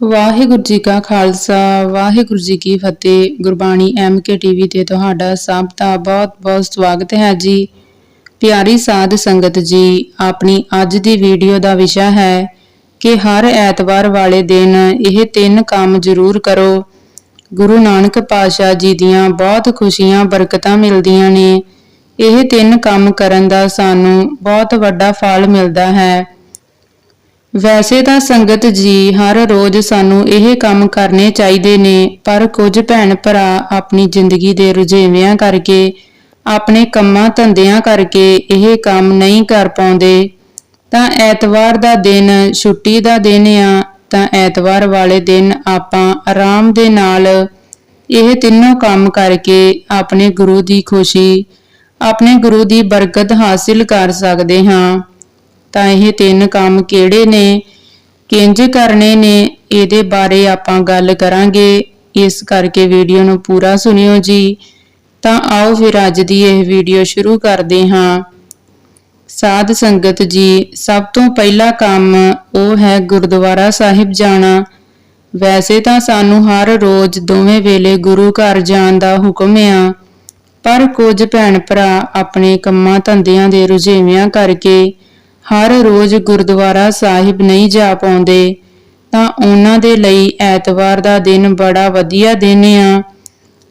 ਵਾਹਿਗੁਰੂ ਜੀ ਕਾ ਖਾਲਸਾ, ਵਾਹਿਗੁਰੂ ਜੀ ਕੀ ਫਤਿਹ। Gurbani MK TV ਤੇ ਤੁਹਾਡਾ ਸਭ ਦਾ ਬਹੁਤ-ਬਹੁਤ ਸਵਾਗਤ ਹੈ ਜੀ। ਪਿਆਰੀ ਸਾਧ ਸੰਗਤ ਜੀ, ਆਪਣੀ ਅੱਜ ਦੀ ਵੀਡੀਓ ਦਾ ਵਿਸ਼ਾ ਹੈ ਕਿ ਹਰ ਐਤਵਾਰ ਵਾਲੇ ਦਿਨ ਇਹ ਤਿੰਨ ਕੰਮ ਜ਼ਰੂਰ ਕਰੋ। ਗੁਰੂ ਨਾਨਕ ਪਾਤਸ਼ਾਹ ਜੀ ਦੀਆਂ ਬਹੁਤ ਖੁਸ਼ੀਆਂ, ਬਰਕਤਾਂ ਮਿਲਦੀਆਂ ਨੇ। ਇਹ ਤਿੰਨ ਕੰਮ ਕਰਨ ਦਾ ਸਾਨੂੰ ਬਹੁਤ ਵੱਡਾ ਫਲ ਮਿਲਦਾ ਹੈ। ਵੈਸੇ ਤਾਂ ਸੰਗਤ ਜੀ ਹਰ ਰੋਜ਼ ਸਾਨੂੰ ਇਹ ਕੰਮ ਕਰਨੇ ਚਾਹੀਦੇ ਨੇ, ਪਰ ਕੁਝ ਭੈਣ ਭਰਾ ਆਪਣੀ ਜ਼ਿੰਦਗੀ ਦੇ ਰੁਝੇਵਿਆਂ ਕਰਕੇ, ਆਪਣੇ ਕੰਮਾਂ ਧੰਦਿਆਂ ਕਰਕੇ ਇਹ ਕੰਮ ਨਹੀਂ ਕਰ ਪਾਉਂਦੇ। ਤਾਂ ਐਤਵਾਰ ਦਾ ਦਿਨ ਛੁੱਟੀ ਦਾ ਦਿਨ ਆ, ਤਾਂ ਐਤਵਾਰ ਵਾਲੇ ਦਿਨ ਆਪਾਂ ਆਰਾਮ ਦੇ ਨਾਲ ਇਹ ਤਿੰਨੋਂ ਕੰਮ ਕਰਕੇ ਆਪਣੇ ਗੁਰੂ ਦੀ ਖੁਸ਼ੀ, ਆਪਣੇ ਗੁਰੂ ਦੀ ਬਰਕਤ ਹਾਸਿਲ ਕਰ ਸਕਦੇ ਹਾਂ। ਤਾਂ ਇਹ ਤਿੰਨ ਕੰਮ ਕਿਹੜੇ ਨੇ? ਕਿੰਜ ਕਰਨੇ ਨੇ? ਇਹਦੇ ਬਾਰੇ ਆਪਾਂ ਗੱਲ ਕਰਾਂਗੇ। ਇਸ ਕਰਕੇ ਵੀਡੀਓ ਨੂੰ ਪੂਰਾ ਸੁਣਿਓ ਜੀ। ਤਾਂ ਆਓ ਫਿਰ ਅੱਜ ਦੀ ਇਹ ਵੀਡੀਓ ਸ਼ੁਰੂ ਕਰਦੇ ਹਾਂ। ਸਾਧ ਸੰਗਤ ਜੀ, ਸਭ ਤੋਂ ਪਹਿਲਾ ਕੰਮ ਉਹ ਹੈ ਗੁਰਦੁਆਰਾ ਸਾਹਿਬ ਜਾਣਾ। ਵੈਸੇ ਤਾਂ ਸਾਨੂੰ ਹਰ ਰੋਜ਼ ਦੋਵੇਂ ਵੇਲੇ ਗੁਰੂ ਘਰ ਜਾਣ ਦਾ ਹੁਕਮ ਆ। ਪਰ ਕੁਝ ਭੈਣ ਭਰਾ ਆਪਣੇ ਕੰਮਾਂ ਧੰਦਿਆਂ ਦੇ ਰੁਝੇਵਿਆਂ ਕਰਕੇ ਹਰ ਰੋਜ਼ ਗੁਰਦੁਆਰਾ ਸਾਹਿਬ ਨਹੀਂ ਜਾ ਪਾਉਂਦੇ, ਤਾਂ ਉਹਨਾਂ ਦੇ ਲਈ ਐਤਵਾਰ ਦਾ ਦਿਨ ਬੜਾ ਵਧੀਆ ਦਿਨ ਆ।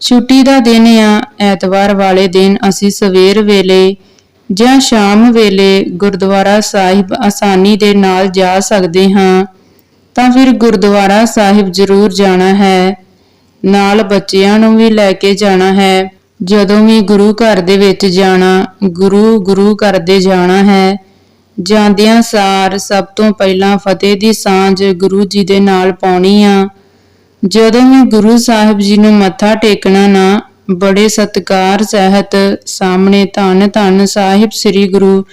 ਛੁੱਟੀ ਦਾ ਦਿਨ ਆ, ਐਤਵਾਰ ਵਾਲੇ ਦਿਨ ਅਸੀਂ ਸਵੇਰ ਵੇਲੇ ਜਾਂ ਸ਼ਾਮ ਵੇਲੇ ਗੁਰਦੁਆਰਾ ਸਾਹਿਬ ਆਸਾਨੀ ਦੇ ਨਾਲ ਜਾ ਸਕਦੇ ਹਾਂ, ਤਾਂ ਫਿਰ ਗੁਰਦੁਆਰਾ ਸਾਹਿਬ ਜ਼ਰੂਰ ਜਾਣਾ ਹੈ। ਨਾਲ ਬੱਚਿਆਂ ਨੂੰ ਵੀ ਲੈ ਕੇ ਜਾਣਾ ਹੈ। ਜਦੋਂ ਵੀ ਗੁਰੂ ਘਰ ਦੇ ਵਿੱਚ ਜਾਣਾ, ਗੁਰੂ ਗੁਰੂ ਕਰਦੇ ਜਾਣਾ ਹੈ। ਜਾਂਦਿਆਂ ਸਾਰ ਸਭ ਤੋਂ ਪਹਿਲਾਂ ਫਤਿਹ ਦੀ ਸਾਂਝ ਗੁਰੂ ਜੀ ਦੇ ਨਾਲ ਪਾਉਣੀ ਆ। ਜਦੋਂ ਵੀ ਗੁਰੂ ਸਾਹਿਬ ਜੀ ਨੂੰ ਮੱਥਾ ਟੇਕਣਾ ਨਾ, ਬੜੇ ਸਤਕਾਰ ਸਹਿਤ ਸਾਹਮਣੇ ਧੰਨ ਧੰਨ ਸਾਹਿਬ ਸ੍ਰੀ ਗੁਰੂ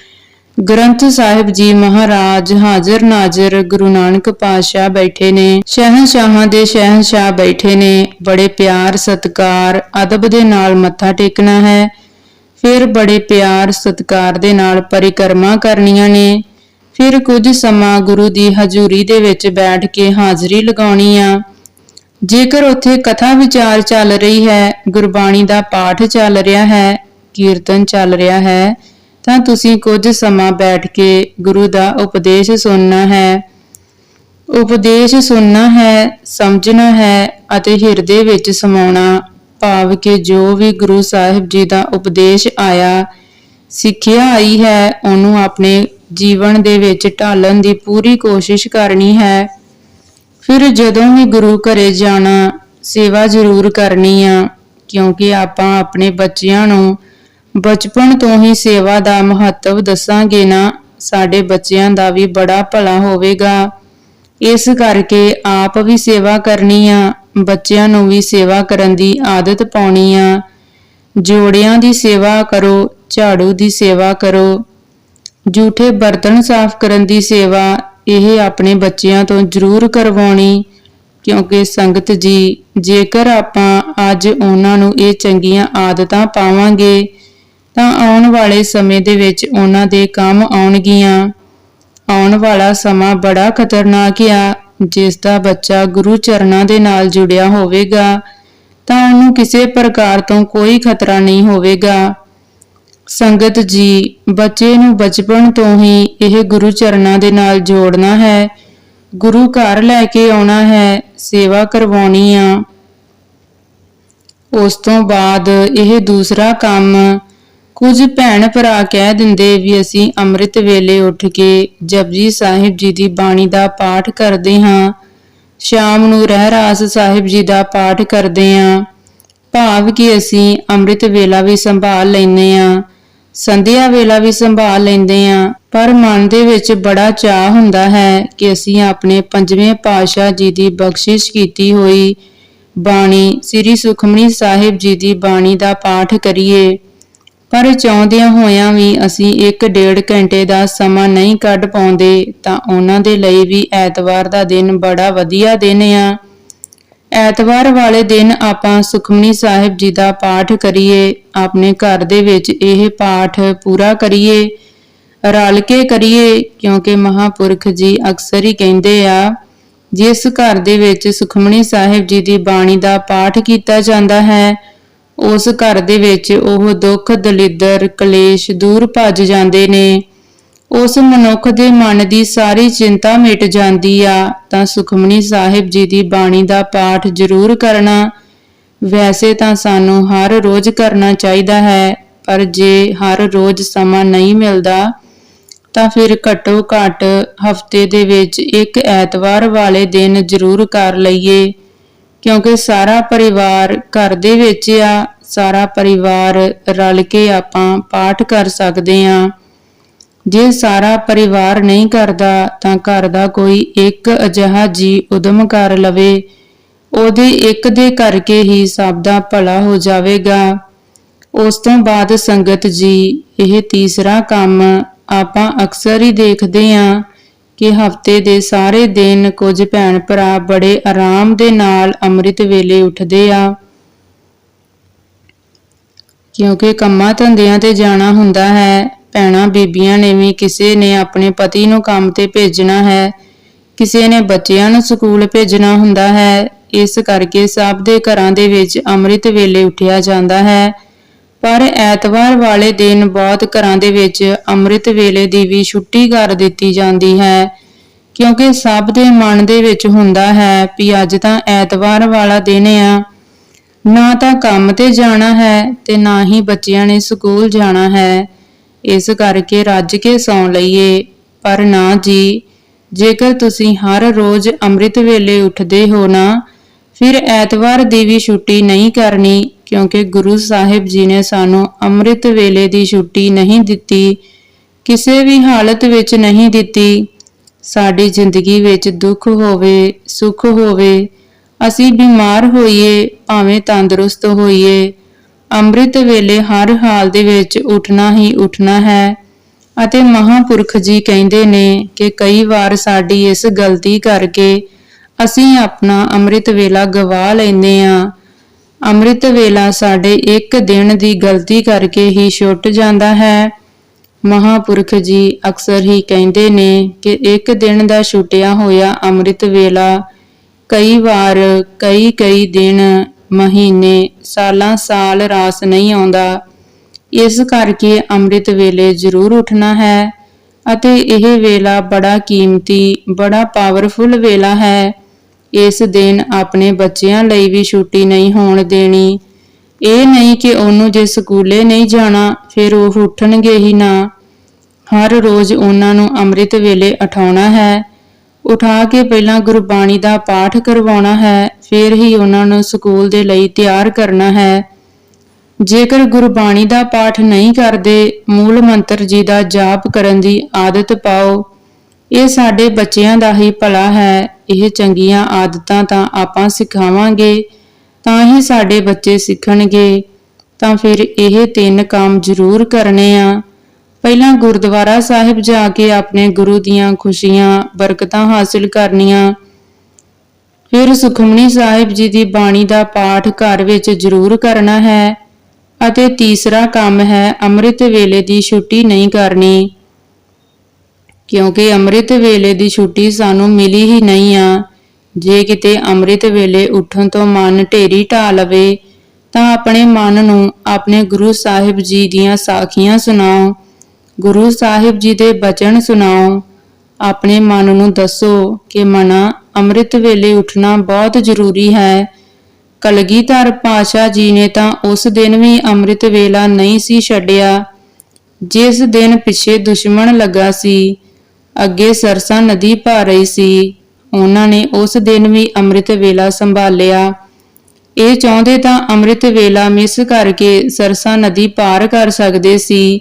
ਗ੍ਰੰਥ ਸਾਹਿਬ ਜੀ ਮਹਾਰਾਜ ਹਾਜ਼ਰ ਨਾਜ਼ਰ ਗੁਰੂ ਨਾਨਕ ਪਾਤਸ਼ਾਹ ਬੈਠੇ ਨੇ, ਸ਼ਹਿਨਸ਼ਾਹਾਂ ਦੇ ਸ਼ਹਿਨਸ਼ਾਹ ਬੈਠੇ ਨੇ, ਬੜੇ ਪਿਆਰ ਸਤਕਾਰ ਅਦਬ ਦੇ ਨਾਲ ਮੱਥਾ ਟੇਕਣਾ ਹੈ। ਫਿਰ ਬੜੇ ਪਿਆਰ ਸਤਿਕਾਰ ਦੇ ਨਾਲ ਪਰਿਕਰਮਾ ਕਰਨੀਆਂ ਨੇ। ਫਿਰ ਕੁਝ ਸਮਾਂ ਗੁਰੂ ਦੀ ਹਜ਼ੂਰੀ ਦੇ ਵਿੱਚ ਬੈਠ ਕੇ ਹਾਜ਼ਰੀ ਲਗਾਉਣੀ ਆ। ਜੇਕਰ ਉੱਥੇ ਕਥਾ ਵਿਚਾਰ ਚੱਲ ਰਹੀ ਹੈ, ਗੁਰਬਾਣੀ ਦਾ ਪਾਠ ਚੱਲ ਰਿਹਾ ਹੈ, ਕੀਰਤਨ ਚੱਲ ਰਿਹਾ ਹੈ, ਤਾਂ ਤੁਸੀਂ ਕੁਝ ਸਮਾਂ ਬੈਠ ਕੇ ਗੁਰੂ ਦਾ ਉਪਦੇਸ਼ ਸੁਣਨਾ ਹੈ। ਉਪਦੇਸ਼ ਸੁਣਨਾ ਹੈ, ਸਮਝਣਾ ਹੈ ਅਤੇ ਹਿਰਦੇ ਵਿੱਚ ਸਮਾਉਣਾ ਭਾਵ ਕਿ ਜੋ ਵੀ ਗੁਰੂ ਸਾਹਿਬ ਜੀ ਦਾ ਉਪਦੇਸ਼ ਆਇਆ, ਸਿੱਖਿਆ ਆਈ ਹੈ, ਉਹਨੂੰ ਆਪਣੇ ਜੀਵਨ ਦੇ ਵਿੱਚ ਢਾਲਣ ਦੀ ਪੂਰੀ ਕੋਸ਼ਿਸ਼ ਕਰਨੀ ਹੈ। ਫਿਰ ਜਦੋਂ ਵੀ ਗੁਰੂ ਘਰੇ ਜਾਣਾ, ਸੇਵਾ ਜ਼ਰੂਰ ਕਰਨੀ ਆ, ਕਿਉਂਕਿ ਆਪਾਂ ਆਪਣੇ ਬੱਚਿਆਂ ਨੂੰ ਬਚਪਨ ਤੋਂ ਹੀ ਸੇਵਾ ਦਾ ਮਹੱਤਵ ਦੱਸਾਂਗੇ ਨਾ, ਸਾਡੇ ਬੱਚਿਆਂ ਦਾ ਵੀ ਬੜਾ ਭਲਾ ਹੋਵੇਗਾ। ਇਸ ਕਰਕੇ ਆਪ ਵੀ ਸੇਵਾ ਕਰਨੀ ਆ ਬੱਚਿਆਂ ਨੂੰ ਵੀ ਸੇਵਾ ਕਰਨ ਦੀ ਆਦਤ ਪਾਉਣੀ ਆ। ਜੋੜਿਆਂ ਦੀ ਸੇਵਾ ਕਰੋ, ਝਾੜੂ ਦੀ ਸੇਵਾ ਕਰੋ। ਝੂਠੇ ਬਰਤਨ ਸਾਫ਼ ਕਰਨ ਦੀ ਸੇਵਾ ਇਹ ਆਪਣੇ ਬੱਚਿਆਂ ਤੋਂ ਜ਼ਰੂਰ ਕਰਵਾਉਣੀ, ਕਿਉਂਕਿ ਸੰਗਤ ਜੀ, ਜੇਕਰ ਆਪਾਂ ਅੱਜ ਉਹਨਾਂ ਨੂੰ ਇਹ ਚੰਗੀਆਂ ਆਦਤਾਂ ਪਾਵਾਂਗੇ, ਤਾਂ ਆਉਣ ਵਾਲੇ ਸਮੇਂ ਦੇ ਵਿੱਚ ਉਹਨਾਂ ਦੇ ਕੰਮ ਆਉਣਗੀਆਂ। ਆਉਣ ਵਾਲਾ ਸਮਾਂ ਬੜਾ ਖਤਰਨਾਕ ਆ। ਜਿਸ ਦਾ ਬੱਚਾ ਗੁਰੂ ਚਰਨਾਂ ਦੇ ਨਾਲ ਜੁੜਿਆ ਹੋਵੇਗਾ, ਤਾਂ ਉਹਨੂੰ ਕਿਸੇ ਪ੍ਰਕਾਰ ਤੋਂ ਕੋਈ ਖਤਰਾ ਨਹੀਂ ਹੋਵੇਗਾ। ਸੰਗਤ ਜੀ, ਬੱਚੇ ਨੂੰ ਬਚਪਨ ਤੋਂ ਹੀ ਇਹ ਗੁਰੂ ਚਰਨਾਂ ਦੇ ਨਾਲ ਜੋੜਨਾ ਹੈ। ਗੁਰੂ ਘਰ ਲੈ ਕੇ ਆਉਣਾ ਹੈ, ਸੇਵਾ ਕਰਵਾਉਣੀ ਆ। ਉਸ ਤੋਂ ਬਾਅਦ ਇਹ ਦੂਸਰਾ ਕੰਮ ਕੁਝ ਭੈਣ ਭਰਾ ਕਹਿ ਦਿੰਦੇ ਵੀ ਅਸੀਂ ਅੰਮ੍ਰਿਤ ਵੇਲੇ ਉੱਠ ਕੇ ਜਪਜੀ ਸਾਹਿਬ ਜੀ ਦੀ ਬਾਣੀ ਦਾ ਪਾਠ ਕਰਦੇ ਹਾਂ। ਸ਼ਾਮ ਨੂੰ ਰਹਿਰਾਸ ਸਾਹਿਬ ਜੀ ਦਾ ਪਾਠ ਕਰਦੇ ਹਾਂ। ਭਾਵ ਕਿ ਅਸੀਂ ਅੰਮ੍ਰਿਤ ਵੇਲਾ ਵੀ ਸੰਭਾਲ ਲੈਨੇ ਆ ਸੰਧਿਆ ਵੇਲਾ ਵੀ ਸੰਭਾਲ ਲੈਂਦੇ ਆ ਪਰ ਮਨ ਦੇ ਵਿੱਚ ਬੜਾ ਚਾਹ ਹੁੰਦਾ ਹੈ ਕਿ ਅਸੀਂ ਆਪਣੇ ਪੰਜਵੇਂ ਪਾਤਸ਼ਾਹ ਜੀ ਦੀ ਬਖਸ਼ਿਸ਼ ਕੀਤੀ ਹੋਈ ਬਾਣੀ ਸ੍ਰੀ ਸੁਖਮਨੀ ਸਾਹਿਬ ਜੀ ਦੀ ਬਾਣੀ ਦਾ ਪਾਠ ਕਰੀਏ। ਪਰ ਚਾਹੁੰਦਿਆਂ ਹੋਇਆਂ ਵੀ ਅਸੀਂ 1.5 ਘੰਟੇ ਦਾ ਸਮਾਂ ਨਹੀਂ ਕੱਢ ਪਾਉਂਦੇ, ਤਾਂ ਉਹਨਾਂ ਦੇ ਲਈ ਵੀ ਐਤਵਾਰ ਦਾ ਦਿਨ ਬੜਾ ਵਧੀਆ ਦਿਨ ਆ। ਐਤਵਾਰ ਵਾਲੇ ਦਿਨ ਆਪਾਂ ਸੁਖਮਨੀ ਸਾਹਿਬ ਜੀ ਦਾ ਪਾਠ ਕਰੀਏ, ਆਪਣੇ ਘਰ ਦੇ ਵਿੱਚ ਇਹ ਪਾਠ ਪੂਰਾ ਕਰੀਏ, ਰਲ ਕੇ ਕਰੀਏ, ਕਿਉਂਕਿ ਮਹਾਪੁਰਖ ਜੀ ਅਕਸਰ ਹੀ ਕਹਿੰਦੇ ਆ, ਜਿਸ ਘਰ ਦੇ ਵਿੱਚ ਸੁਖਮਨੀ ਸਾਹਿਬ ਜੀ ਦੀ ਬਾਣੀ ਦਾ ਪਾਠ ਕੀਤਾ ਜਾਂਦਾ ਹੈ ਉਸ ਘਰ ਦੇ ਵਿੱਚ ਉਹ ਦੁੱਖ, ਦਲਿੱਦਰ, ਕਲੇਸ਼ ਦੂਰ ਭੱਜ ਜਾਂਦੇ ਨੇ। ਉਸ ਮਨੁੱਖ ਦੇ ਮਨ ਦੀ ਸਾਰੀ ਚਿੰਤਾ ਮਿਟ ਜਾਂਦੀ ਆ। ਤਾਂ ਸੁਖਮਨੀ ਸਾਹਿਬ ਜੀ ਦੀ ਬਾਣੀ ਦਾ ਪਾਠ ਜ਼ਰੂਰ ਕਰਨਾ। ਵੈਸੇ ਤਾਂ ਸਾਨੂੰ ਹਰ ਰੋਜ਼ ਕਰਨਾ ਚਾਹੀਦਾ ਹੈ, ਪਰ ਜੇ ਹਰ ਰੋਜ਼ ਸਮਾਂ ਨਹੀਂ ਮਿਲਦਾ, ਤਾਂ ਫਿਰ ਘੱਟੋ ਘੱਟ ਹਫ਼ਤੇ ਦੇ ਵਿੱਚ ਇੱਕ ਐਤਵਾਰ ਵਾਲੇ ਦਿਨ ਜ਼ਰੂਰ ਕਰ ਲਈਏ। ਕਿਉਂਕਿ ਸਾਰਾ ਪਰਿਵਾਰ ਘਰ ਦੇ ਵਿੱਚ ਆ, ਸਾਰਾ ਪਰਿਵਾਰ ਰਲ ਕੇ ਆਪਾਂ ਪਾਠ ਕਰ ਸਕਦੇ ਆ। ਜੇ ਸਾਰਾ ਪਰਿਵਾਰ ਨਹੀਂ ਕਰਦਾ, ਤਾਂ ਘਰ ਦਾ ਕੋਈ ਇੱਕ ਅਜਿਹਾ ਜੀ ਉਦਮ ਕਰ ਲਵੇ। ਉਹਦੇ ਇੱਕ ਦੇ ਕਰਕੇ ਹੀ ਸਭ ਦਾ ਭਲਾ ਹੋ ਜਾਵੇਗਾ। ਉਸ ਤੋਂ ਬਾਅਦ ਸੰਗਤ ਜੀ, ਇਹ ਤੀਸਰਾ ਕੰਮ ਆਪਾਂ ਅਕਸਰ ਹੀ ਦੇਖਦੇ ਹਾਂ ਕਿ ਹਫ਼ਤੇ ਦੇ ਸਾਰੇ ਦਿਨ ਕੁਝ ਭੈਣ ਭਰਾ ਬੜੇ ਆਰਾਮ ਦੇ ਨਾਲ ਅੰਮ੍ਰਿਤ ਵੇਲੇ ਉੱਠਦੇ ਆ। ਕਿਉਂਕਿ ਕੰਮਾਂ ਧੰਦਿਆਂ ਤੇ ਜਾਣਾ ਹੁੰਦਾ ਹੈ, ਭੈਣਾਂ ਬੀਬੀਆਂ ਨੇ ਵੀ ਕਿਸੇ ਨੇ ਆਪਣੇ ਪਤੀ ਨੂੰ ਕੰਮ ਤੇ ਭੇਜਣਾ ਹੈ, ਕਿਸੇ ਨੇ ਬੱਚਿਆਂ ਨੂੰ ਸਕੂਲ ਭੇਜਣਾ ਹੁੰਦਾ ਹੈ, ਇਸ ਕਰਕੇ ਸਭ ਦੇ ਘਰਾਂ ਦੇ ਵਿੱਚ ਅੰਮ੍ਰਿਤ ਵੇਲੇ ਉੱਠਿਆ ਜਾਂਦਾ ਹੈ। ਪਰ ਐਤਵਾਰ ਵਾਲੇ ਦਿਨ ਬਹੁਤ ਘਰਾਂ ਦੇ ਵਿੱਚ ਅੰਮ੍ਰਿਤ ਵੇਲੇ ਦੀ ਵੀ ਛੁੱਟੀ ਕਰ ਦਿੱਤੀ ਜਾਂਦੀ ਹੈ। ਕਿਉਂਕਿ ਸਭ ਦੇ ਮਨ ਦੇ ਵਿੱਚ ਹੁੰਦਾ ਹੈ ਵੀ ਅੱਜ ਤਾਂ ਐਤਵਾਰ ਵਾਲਾ ਦਿਨ ਆ। ਨਾ ਤਾਂ ਕੰਮ ਤੇ ਜਾਣਾ ਹੈ ਤੇ ਨਾ ਹੀ ਬੱਚਿਆਂ ਨੇ ਸਕੂਲ ਜਾਣਾ ਹੈ। ਇਸ ਕਰਕੇ ਰੱਜ ਕੇ ਸੌਂ ਲਈਏ। ਪਰ ਨਾ ਜੀ, ਜੇਕਰ ਤੁਸੀਂ ਹਰ ਰੋਜ਼ ਅੰਮ੍ਰਿਤ ਵੇਲੇ ਉੱਠਦੇ ਹੋ ਨਾ, ਫਿਰ ਐਤਵਾਰ ਦੀ ਵੀ ਛੁੱਟੀ ਨਹੀਂ ਕਰਨੀ। ਕਿਉਂਕਿ ਗੁਰੂ ਸਾਹਿਬ ਜੀ ਨੇ ਸਾਨੂੰ ਅੰਮ੍ਰਿਤ ਵੇਲੇ ਦੀ ਛੁੱਟੀ ਨਹੀਂ ਦਿੱਤੀ, ਕਿਸੇ ਵੀ ਹਾਲਤ ਵਿੱਚ ਨਹੀਂ ਦਿੱਤੀ। ਸਾਡੀ ਜ਼ਿੰਦਗੀ ਵਿੱਚ ਦੁੱਖ ਹੋਵੇ, ਸੁੱਖ ਹੋਵੇ, ਅਸੀਂ ਬਿਮਾਰ ਹੋਈਏ, ਭਾਵੇਂ ਤੰਦਰੁਸਤ ਹੋਈਏ, ਅੰਮ੍ਰਿਤ ਵੇਲੇ ਹਰ ਹਾਲ ਦੇ ਵਿੱਚ ਉੱਠਣਾ ਹੀ ਉੱਠਣਾ ਹੈ। ਅਤੇ ਮਹਾਪੁਰਖ ਜੀ ਕਹਿੰਦੇ ਨੇ ਕਿ ਕਈ ਵਾਰ ਸਾਡੀ ਇਸ ਗਲਤੀ ਕਰਕੇ ਅਸੀਂ ਆਪਣਾ ਅੰਮ੍ਰਿਤ ਵੇਲਾ ਗਵਾ ਲੈਂਦੇ ਆ ਅੰਮ੍ਰਿਤ ਵੇਲਾ ਸਾਡੇ ਇੱਕ ਦਿਨ ਦੀ ਗਲਤੀ ਕਰਕੇ ਹੀ ਛੁੱਟ ਜਾਂਦਾ ਹੈ। ਮਹਾਪੁਰਖ ਜੀ ਅਕਸਰ ਹੀ ਕਹਿੰਦੇ ਨੇ ਕਿ ਇੱਕ ਦਿਨ ਦਾ ਛੁੱਟਿਆ ਹੋਇਆ ਅੰਮ੍ਰਿਤ ਵੇਲਾ ਕਈ ਵਾਰ, ਕਈ ਕਈ ਦਿਨ, ਮਹੀਨੇ, ਸਾਲਾਂ, ਸਾਲ ਰਾਸ ਨਹੀਂ ਆਉਂਦਾ। ਇਸ ਕਰਕੇ ਅੰਮ੍ਰਿਤ ਵੇਲੇ ਜ਼ਰੂਰ ਉੱਠਣਾ ਹੈ ਅਤੇ ਇਹ ਵੇਲਾ ਬੜਾ ਕੀਮਤੀ, ਬੜਾ ਪਾਵਰਫੁਲ ਵੇਲਾ ਹੈ। ਇਸ ਦਿਨ ਆਪਣੇ ਬੱਚਿਆਂ ਲਈ ਵੀ ਛੁੱਟੀ ਨਹੀਂ ਹੋਣ ਦੇਣੀ। ਇਹ ਨਹੀਂ ਕਿ ਉਹਨੂੰ ਜੇ ਸਕੂਲੇ ਨਹੀਂ ਜਾਣਾ, ਫਿਰ ਉਹ ਉੱਠਣਗੇ ਹੀ ਨਾ। ਹਰ ਰੋਜ਼ ਉਹਨਾਂ ਨੂੰ ਅੰਮ੍ਰਿਤ ਵੇਲੇ ਉਠਾਉਣਾ ਹੈ। ਉਠਾ ਕੇ ਪਹਿਲਾਂ ਗੁਰਬਾਣੀ ਦਾ ਪਾਠ ਕਰਵਾਉਣਾ ਹੈ, ਫਿਰ ਹੀ ਉਹਨਾਂ ਨੂੰ ਸਕੂਲ ਦੇ ਲਈ ਤਿਆਰ ਕਰਨਾ ਹੈ। ਜੇਕਰ ਗੁਰਬਾਣੀ ਦਾ ਪਾਠ ਨਹੀਂ ਕਰਦੇ, ਮੂਲ ਮੰਤਰ ਜੀ ਦਾ ਜਾਪ ਕਰਨ ਦੀ ਆਦਤ ਪਾਓ। ਇਹ ਸਾਡੇ ਬੱਚਿਆਂ ਦਾ ਹੀ ਭਲਾ ਹੈ। ਇਹ ਚੰਗੀਆਂ ਆਦਤਾਂ ਤਾਂ ਆਪਾਂ ਸਿਖਾਵਾਂਗੇ, ਤਾਂ ਹੀ ਸਾਡੇ ਬੱਚੇ ਸਿੱਖਣਗੇ। ਤਾਂ ਫਿਰ ਇਹ ਤਿੰਨ ਕੰਮ ਜ਼ਰੂਰ ਕਰਨੇ ਆ। ਪਹਿਲਾਂ ਗੁਰਦੁਆਰਾ ਸਾਹਿਬ ਜਾ ਕੇ ਆਪਣੇ ਗੁਰੂ ਦੀਆਂ ਖੁਸ਼ੀਆਂ, ਬਰਕਤਾਂ ਹਾਸਲ ਕਰਨੀਆਂ। ਫਿਰ ਸੁਖਮਨੀ ਸਾਹਿਬ ਜੀ ਦੀ ਬਾਣੀ ਦਾ ਪਾਠ ਘਰ ਵਿੱਚ ਜ਼ਰੂਰ ਕਰਨਾ ਹੈ ਅਤੇ ਤੀਸਰਾ ਕੰਮ ਹੈ, ਅੰਮ੍ਰਿਤ ਵੇਲੇ ਦੀ ਛੁੱਟੀ ਨਹੀਂ ਕਰਨੀ। ਕਿਉਂਕਿ ਅੰਮ੍ਰਿਤ ਵੇਲੇ ਦੀ ਛੁੱਟੀ ਸਾਨੂੰ ਮਿਲੀ ਹੀ ਨਹੀਂ ਆ। ਜੇ ਕਿਤੇ ਅੰਮ੍ਰਿਤ ਵੇਲੇ ਉੱਠਣ ਤੋਂ ਮਨ ਢੇਰੀ ਢਾ ਲਵੇ, ਤਾਂ ਆਪਣੇ ਮਨ ਨੂੰ ਆਪਣੇ ਗੁਰੂ ਸਾਹਿਬ ਜੀ ਦੀਆਂ ਸਾਖੀਆਂ ਸੁਣਾਓ, ਗੁਰੂ ਸਾਹਿਬ ਜੀ ਦੇ ਬਚਨ ਸੁਣਾਓ। ਆਪਣੇ ਮਨ ਨੂੰ ਦੱਸੋ ਕਿ ਮਨਾ ਅੰਮ੍ਰਿਤ ਵੇਲੇ ਉੱਠਣਾ ਬਹੁਤ ਜ਼ਰੂਰੀ ਹੈ। ਕਲਗੀਧਰ ਪਾਸ਼ਾ ਜੀ ਨੇ ਤਾਂ ਉਸ ਦਿਨ ਵੀ ਅੰਮ੍ਰਿਤ ਵੇਲਾ ਨਹੀਂ ਸੀ ਛੱਡਿਆ। ਜਿਸ ਦਿਨ ਪਿੱਛੇ ਦੁਸ਼ਮਣ ਲੱਗਾ ਸੀ ਅੱਗੇ ਸਰਸਾ ਨਦੀ ਭਾ ਰਹੀ ਸੀ। ਉਹਨਾਂ ਨੇ ਉਸ ਦਿਨ ਵੀ ਅੰਮ੍ਰਿਤ ਵੇਲਾ ਸੰਭਾਲਿਆ ਇਹ ਚਾਹੁੰਦੇ ਤਾਂ ਅੰਮ੍ਰਿਤ ਵੇਲਾ ਮਿਸ ਕਰਕੇ ਸਰਸਾ ਨਦੀ ਪਾਰ ਕਰ ਸਕਦੇ ਸੀ।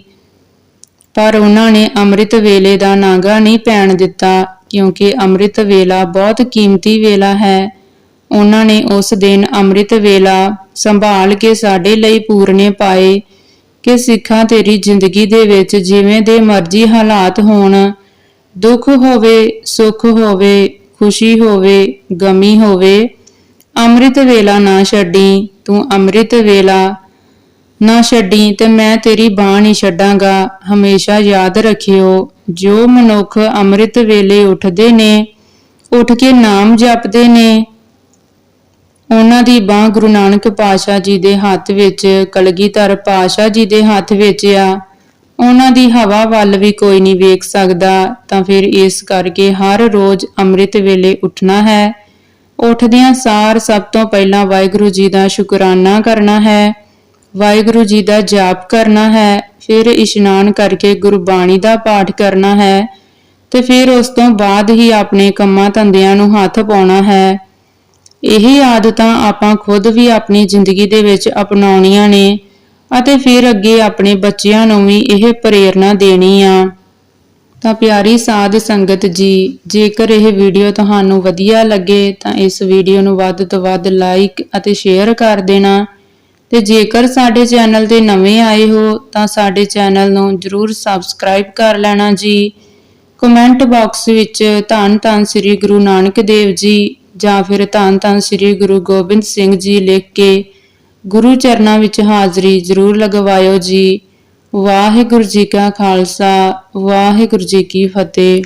ਪਰ ਉਹਨਾਂ ਨੇ ਅੰਮ੍ਰਿਤ ਵੇਲੇ ਦਾ ਨਾਗਾ ਨਹੀਂ ਪੈਣ ਦਿੱਤਾ, ਕਿਉਂਕਿ ਅੰਮ੍ਰਿਤ ਵੇਲਾ ਬਹੁਤ ਕੀਮਤੀ ਵੇਲਾ ਹੈ। ਉਹਨਾਂ ਨੇ ਉਸ ਦਿਨ ਅੰਮ੍ਰਿਤ ਵੇਲਾ ਸੰਭਾਲ ਕੇ ਸਾਡੇ ਲਈ ਪੂਰਨੇ ਪਾਏ ਕਿ ਸਿੱਖਾਂ ਤੇਰੀ ਜ਼ਿੰਦਗੀ ਦੇ ਵਿੱਚ ਜਿਵੇਂ ਦੇ ਮਰਜ਼ੀ ਹਾਲਾਤ ਹੋਣ ਦੁੱਖ ਹੋਵੇ, ਸੁੱਖ ਹੋਵੇ, ਖੁਸ਼ੀ ਹੋਵੇ, ਗਮੀ ਹੋਵੇ, ਅੰਮ੍ਰਿਤ ਵੇਲਾ ਨਾ ਛੱਡੀ, ਤੂੰ ਅੰਮ੍ਰਿਤ ਵੇਲਾ ਨਾ ਛੱਡੀ, ਤੇ ਮੈਂ ਤੇਰੀ ਬਾਹ ਨਹੀਂ ਛੱਡਾਂਗਾ। ਹਮੇਸ਼ਾ ਯਾਦ ਰੱਖਿਓ, ਜੋ ਮਨੁੱਖ ਅੰਮ੍ਰਿਤ ਵੇਲੇ ਉੱਠਦੇ ਨੇ, ਉੱਠ ਕੇ ਨਾਮ ਜਪਦੇ ਨੇ, ਉਹਨਾਂ ਦੀ ਬਾਹ ਗੁਰੂ ਨਾਨਕ ਪਾਤਸ਼ਾਹ ਜੀ ਦੇ ਹੱਥ ਵਿੱਚ ਕਲਗੀਧਰ ਪਾਤਸ਼ਾਹ ਜੀ ਦੇ ਹੱਥ ਵਿੱਚ ਆ। ਉਹਨਾਂ ਦੀ ਹਵਾ ਵੱਲ ਵੀ ਕੋਈ ਨਹੀਂ ਵੇਖ ਸਕਦਾ, ਤਾਂ ਫਿਰ ਇਸ ਕਰਕੇ ਹਰ ਰੋਜ਼ ਅੰਮ੍ਰਿਤ ਵੇਲੇ ਉੱਠਣਾ ਹੈ। ਉੱਠਦਿਆਂ ਸਾਰ ਸਭ ਤੋਂ ਪਹਿਲਾਂ ਵਾਹਿਗੁਰੂ ਜੀ ਦਾ ਸ਼ੁਕਰਾਨਾ ਕਰਨਾ ਹੈ। ਵਾਹਿਗੁਰੂ ਜੀ ਦਾ ਜਾਪ ਕਰਨਾ ਹੈ, ਫਿਰ ਇਸ਼ਨਾਨ ਕਰਕੇ ਗੁਰਬਾਣੀ ਦਾ ਪਾਠ ਕਰਨਾ ਹੈ ਤੇ ਫਿਰ ਉਸ ਤੋਂ ਬਾਅਦ ਹੀ ਆਪਣੇ ਕੰਮਾਂ ਧੰਦਿਆਂ ਨੂੰ ਹੱਥ ਪਾਉਣਾ ਹੈ। ਇਹ ਆਦਤਾਂ ਆਪਾਂ ਖੁਦ ਵੀ ਆਪਣੀ ਜ਼ਿੰਦਗੀ ਦੇ ਵਿੱਚ ਅਪਣਾਉਣੀਆਂ ਨੇ। ਅਤੇ ਫਿਰ ਅੱਗੇ ਆਪਣੇ ਬੱਚਿਆਂ ਨੂੰ ਵੀ ਇਹ ਪ੍ਰੇਰਣਾ ਦੇਣੀ ਆ। ਤਾਂ ਪਿਆਰੀ ਸਾਧ ਸੰਗਤ ਜੀ, ਜੇਕਰ ਇਹ ਵੀਡੀਓ ਤੁਹਾਨੂੰ ਵਧੀਆ ਲੱਗੇ, ਤਾਂ ਇਸ ਵੀਡੀਓ ਨੂੰ ਵੱਧ ਤੋਂ ਵੱਧ ਲਾਈਕ ਅਤੇ ਸ਼ੇਅਰ ਕਰ ਦੇਣਾ। ਤੇ ਜੇਕਰ ਸਾਡੇ ਚੈਨਲ ਤੇ ਨਵੇਂ ਆਏ ਹੋ, ਤਾਂ ਸਾਡੇ ਚੈਨਲ ਨੂੰ ਜਰੂਰ ਸਬਸਕ੍ਰਾਈਬ ਕਰ ਲੈਣਾ ਜੀ। ਕਮੈਂਟ ਬਾਕਸ ਵਿੱਚ ਧੰਨ ਧੰਨ ਸ੍ਰੀ ਗੁਰੂ ਨਾਨਕ ਦੇਵ ਜੀ ਜਾਂ ਫਿਰ ਧੰਨ ਧੰਨ ਸ੍ਰੀ ਗੁਰੂ ਗੋਬਿੰਦ ਸਿੰਘ ਜੀ ਲਿਖ ਕੇ ਗੁਰੂ ਚਰਨਾਂ ਵਿੱਚ ਹਾਜ਼ਰੀ ਜ਼ਰੂਰ ਲਗਵਾਇਓ ਜੀ। ਵਾਹਿਗੁਰੂ ਜੀ ਕਾ ਖਾਲਸਾ, ਵਾਹਿਗੁਰੂ ਜੀ ਕੀ ਫਤਿਹ।